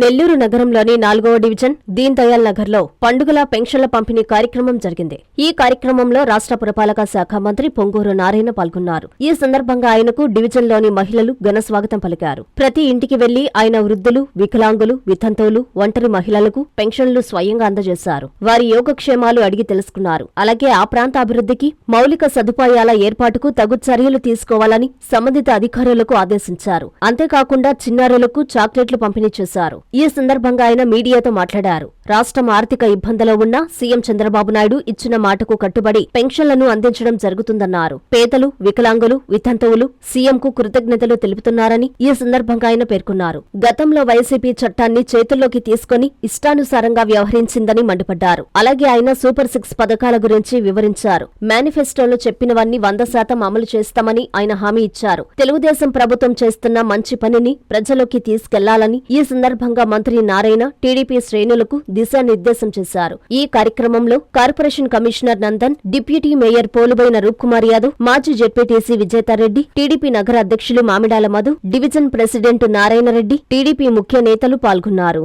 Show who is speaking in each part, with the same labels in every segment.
Speaker 1: నెల్లూరు నగరంలోని నాలుగవ డివిజన్ దీన్ దయాల్ నగర్లో పండుగల పెన్షన్ల పంపిణీ కార్యక్రమం జరిగింది. ఈ కార్యక్రమంలో రాష్ట్ర పురపాలక శాఖ మంత్రి పొంగూరు నారాయణ పాల్గొన్నారు. ఈ సందర్భంగా ఆయనకు డివిజన్లోని మహిళలు ఘన స్వాగతం పలికారు. ప్రతి ఇంటికి వెళ్ళి ఆయన వృద్ధులు వికలాంగులు వితంతువులు ఒంటరి మహిళలకు పెన్షన్లు స్వయంగా అందజేశారు. వారి యోగక్షేమాలు అడిగి తెలుసుకున్నారు. అలాగే ఆ ప్రాంత అభివృద్ధికి మౌలిక సదుపాయాల ఏర్పాటుకు తగు చర్యలు తీసుకోవాలని సంబంధిత అధికారులకు ఆదేశించారు. అంతేకాకుండా చిన్నారులకు చాక్లెట్లు పంపిణీ చేశారు. ఈ సందర్భంగా ఆయన మీడియాతో మాట్లాడారు. రాష్ట్రం ఆర్థిక ఇబ్బందిలో ఉన్న సీఎం చంద్రబాబు నాయుడు ఇచ్చిన మాటకు కట్టుబడి పెన్షన్లను అందించడం జరుగుతుందన్నారు. పేదలు వికలాంగులు వితంతువులు సీఎంకు కృతజ్ఞతలు తెలుపుతున్నారని ఈ సందర్భంగా ఆయన పేర్కొన్నారు. గతంలో వైసీపీ చట్టాన్ని చేతుల్లోకి తీసుకుని ఇష్టానుసారంగా వ్యవహరించిందని మండిపడ్డారు. అలాగే ఆయన సూపర్ సిక్స్ పథకాల గురించి వివరించారు. మేనిఫెస్టోలో చెప్పినవన్నీ వంద శాతం అమలు చేస్తామని ఆయన హామీ ఇచ్చారు. తెలుగుదేశం ప్రభుత్వం చేస్తున్న మంచి పనిని ప్రజలోకి తీసుకెళ్ళాలని ఈ సందర్భంగా మంత్రి నారాయణ టీడీపీ శ్రేణులకు దిశానిర్దేశం చేశారు. ఈ కార్యక్రమంలో corporation commissioner Nandan deputy mayor Polubaina Roopkumar Yadav మాజీ జెడ్పీటీసీ విజేతారెడ్డి టీడీపీ నగర అధ్యక్షులు Mamidala Madhu division president Narayana Reddy TDP ముఖ్య నేతలు పాల్గొన్నారు.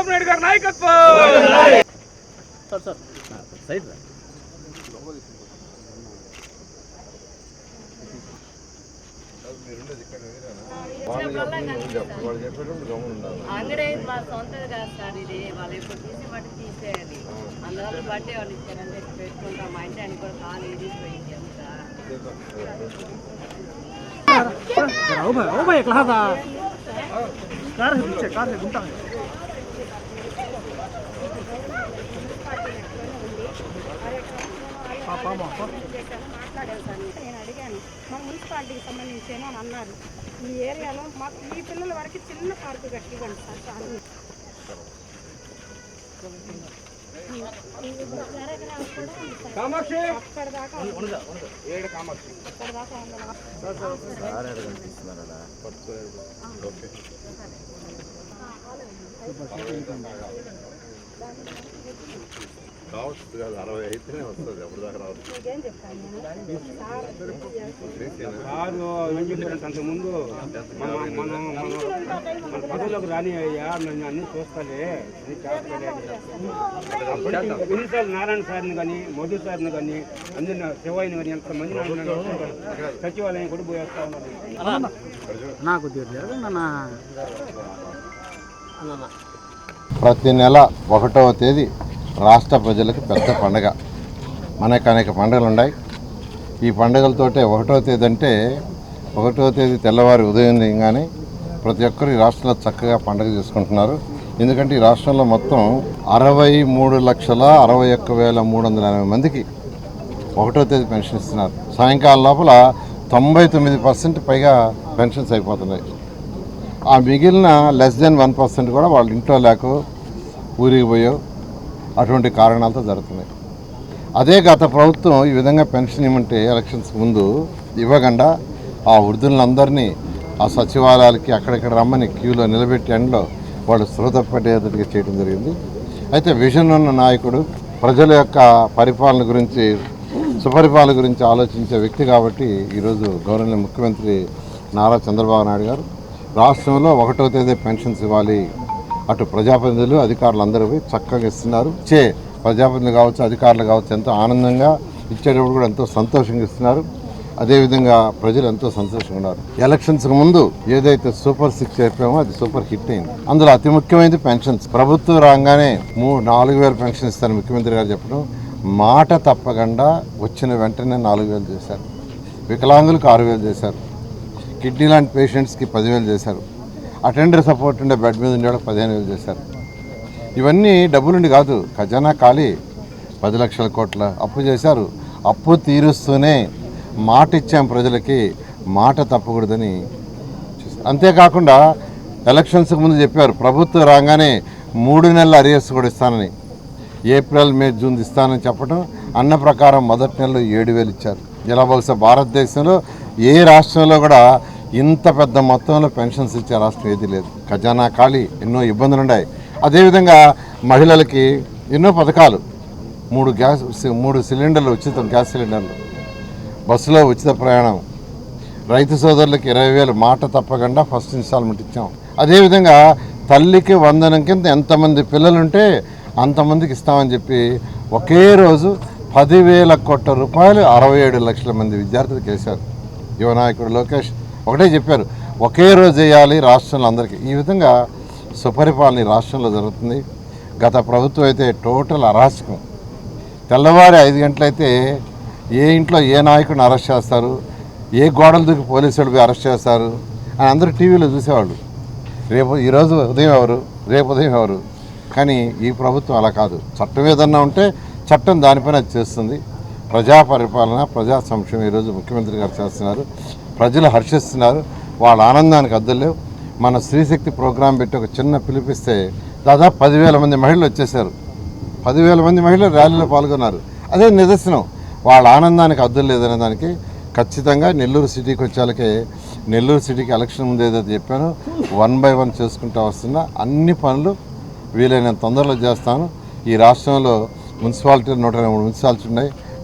Speaker 2: చంద్రబాబు నాయుడు గారి నాయకత్వం.
Speaker 3: అంగడే మా సొంతది కాదు సార్ ఇది. వాళ్ళు ఇప్పుడు తీసి బట్టి తీసేయాలి. అందువల్ల బట్టే వాళ్ళు ఇచ్చారంటే పెట్టుకుంటాం. మా ఇంటి ఆయన కూడా కాలు ఇరిగిపోయింది అంతా.
Speaker 4: మాట్లాడాను సార్ నేను అడిగాను మా మున్సిపాలిటీకి సంబంధించేనో అని అన్నారు ఈ ఏరియాలో మాకు ఈ పిల్లల వరకు చిన్న పార్కు కట్టివ్వండి సార్ చాలు
Speaker 2: కామాక్షి ఏడు కామాక్షి
Speaker 5: రావచ్చు కాదు అరవై అయితేనే వస్తుంది ఎప్పుడు దాకా రావచ్చు
Speaker 4: అంతకుముందు చెప్పాను
Speaker 2: మన పదవిలోకి రాని అయ్యా నన్ను అన్ని చూస్తాలే అన్ని ఎన్నిసార్లు నారాయణ సార్ని కానీ మోదీ సార్ని కానీ అందరిని శివాయిని కానీ ఎంతమంది సచివాలయం కూడా పోయేస్తా ఉన్నారు
Speaker 5: ప్రతి నెల ఒకటవ తేదీ రాష్ట్ర ప్రజలకు పెద్ద పండగ. మనకు అనేక పండుగలు ఉన్నాయి ఈ పండుగలతోటే ఒకటవ తేదీ అంటే ఒకటవ తేదీ తెల్లవారి ఉదయం కానీ ప్రతి ఒక్కరు ఈ రాష్ట్రంలో చక్కగా పండుగ చేసుకుంటున్నారు. ఎందుకంటే ఈ రాష్ట్రంలో మొత్తం అరవై మూడు లక్షల అరవై ఒక్క వేల మూడు వందల ఎనభై మందికి ఒకటో తేదీ పెన్షన్ ఇస్తున్నారు. సాయంకాలం లోపల తొంభై తొమ్మిది పర్సెంట్ పైగా పెన్షన్స్ అయిపోతున్నాయి. ఆ మిగిలిన లెస్ దెన్ వన్ పర్సెంట్ కూడా వాళ్ళ ఇంట్లో లేక ఊరికి పోయో అటువంటి కారణాలతో జరుగుతున్నాయి. అదే గత ప్రభుత్వం ఈ విధంగా పెన్షన్ ఇవ్వమంటే ఎలక్షన్స్ ముందు ఇవ్వకుండా ఆ వృద్ధులందరినీ ఆ సచివాలయాలకి అక్కడక్కడ రమ్మని క్యూలో నిలబెట్టి ఎండలో వాళ్ళు శ్రోతపడేటట్టుగా చేయడం జరిగింది. అయితే విజన్ ఉన్న నాయకుడు ప్రజల యొక్క పరిపాలన గురించి సుపరిపాలన గురించి ఆలోచించే వ్యక్తి కాబట్టి ఈరోజు గౌరవనీయ ముఖ్యమంత్రి నారా చంద్రబాబు నాయుడు గారు రాష్ట్రంలో ఒకటో తేదీ పెన్షన్స్ ఇవ్వాలి. అటు ప్రజాప్రతినిధులు అధికారులు అందరూ పోయి చక్కగా ఇస్తున్నారు. ఇచ్చే ప్రజాప్రతినిధులు కావచ్చు అధికారులు కావచ్చు ఎంతో ఆనందంగా ఇచ్చేటప్పుడు కూడా ఎంతో సంతోషంగా ఇస్తున్నారు. అదేవిధంగా ప్రజలు ఎంతో సంతోషంగా ఉన్నారు. ఎలక్షన్స్కి ముందు ఏదైతే సూపర్ సిక్స్ చెప్పామో అది సూపర్ హిట్ అయింది. అందులో అతి ముఖ్యమైనది పెన్షన్స్. ప్రభుత్వం రాగానే మూ నాలుగు వేల పెన్షన్ ఇస్తారు ముఖ్యమంత్రి గారు చెప్పడం మాట తప్పకుండా వచ్చిన వెంటనే నాలుగు వేలు చేశారు. వికలాంగులకు ఆరు వేలు చేశారు. కిడ్నీ లాంటి పేషెంట్స్కి పదివేలు చేశారు. అటెండర్ సపోర్ట్ ఉండే బెడ్ మీద ఉండేవాళ్ళకి పదిహేను వేలు చేశారు. ఇవన్నీ డబ్బులుండి కాదు ఖజానా ఖాళీ. పది లక్షల కోట్ల అప్పు చేశారు. అప్పు తీరుస్తూనే మాట ఇచ్చాం ప్రజలకి మాట తప్పకూడదని అంతేకాకుండా ఎలక్షన్స్కి ముందు చెప్పారు ప్రభుత్వం రాగానే మూడు నెలల అరియర్స్ కూడా ఇస్తానని. ఏప్రిల్ మే జూన్ ఇస్తానని చెప్పడం అన్న ప్రకారం మొదటి నెలలో ఏడు వేలు ఇచ్చారు. ఇలా బహుశా భారతదేశంలో ఏ రాష్ట్రంలో కూడా ఇంత పెద్ద మొత్తంలో పెన్షన్స్ ఇచ్చే రాష్ట్రం ఏది లేదు. ఖజానా ఖాళీ ఎన్నో ఇబ్బందులు ఉన్నాయి అదేవిధంగా మహిళలకి ఎన్నో పథకాలు. మూడు గ్యాస్ మూడు సిలిండర్లు ఉచితం గ్యాస్ సిలిండర్లు. బస్సులో ఉచిత ప్రయాణం. రైతు సోదరులకు ఇరవై వేలు మాట తప్పకుండా ఫస్ట్ ఇన్స్టాల్మెంట్ ఇచ్చాం. అదేవిధంగా తల్లికి వందనం కింద ఎంతమంది పిల్లలుంటే అంతమందికి ఇస్తామని చెప్పి ఒకే రోజు పదివేల కోట్ల రూపాయలు అరవై ఏడు లక్షల మంది విద్యార్థులకు వేశారు యువనాయకుడు లోకేష్ ఒకటే చెప్పారు ఒకే రోజు చేయాలి రాష్ట్రంలో అందరికీ. ఈ విధంగా సుపరిపాలన రాష్ట్రంలో జరుగుతుంది. గత ప్రభుత్వం అయితే టోటల్ అరాచకం. తెల్లవారి ఐదు గంటలైతే ఏ ఇంట్లో ఏ నాయకుడిని అరెస్ట్ చేస్తారు ఏ గోడలు దూకి పోలీసులు పోయి అరెస్ట్ చేస్తారు అని అందరూ టీవీలో చూసేవాళ్ళు. రేపు ఈరోజు ఉదయం ఎవరు రేపు ఉదయం ఎవరు? కానీ ఈ ప్రభుత్వం అలా కాదు. చట్టం ఏదన్నా ఉంటే చట్టం దానిపైన అది చేస్తుంది. ప్రజా పరిపాలన ప్రజా సంక్షేమం ఈరోజు ముఖ్యమంత్రి గారు చేస్తున్నారు. ప్రజలు హర్షిస్తున్నారు వాళ్ళ ఆనందానికి అద్దలేవు. మన స్త్రీశక్తి ప్రోగ్రాం పెట్టి ఒక చిన్న పిలిపిస్తే దాదాపు పదివేల మంది మహిళలు వచ్చేసారు పదివేల మంది మహిళలు ర్యాలీలో పాల్గొన్నారు. అదే నిదర్శనం. వాళ్ళ ఆనందానికి అద్దం లేదనే దానికి ఖచ్చితంగా నెల్లూరు సిటీకి వచ్చేళ్ళకే నెల్లూరు సిటీకి ఎలక్షన్ ముందు ఏదైతే చెప్పానో వన్ బై వన్ చేసుకుంటూ వస్తున్నా అన్ని పనులు వీలైనంత తొందరలో చేస్తాను. ఈ రాష్ట్రంలో మున్సిపాలిటీ నూట ఎనభై మూడు మున్సిపాలిటీ ఉన్నాయి.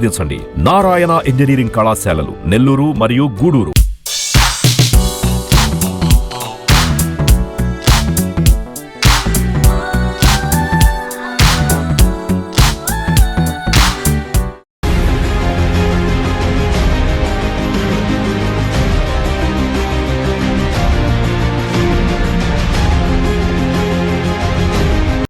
Speaker 6: సంప్రదించండి నారాయణ ఇంజనీరింగ్ కళాశాలలు నెల్లూరు మరియు గూడూరు.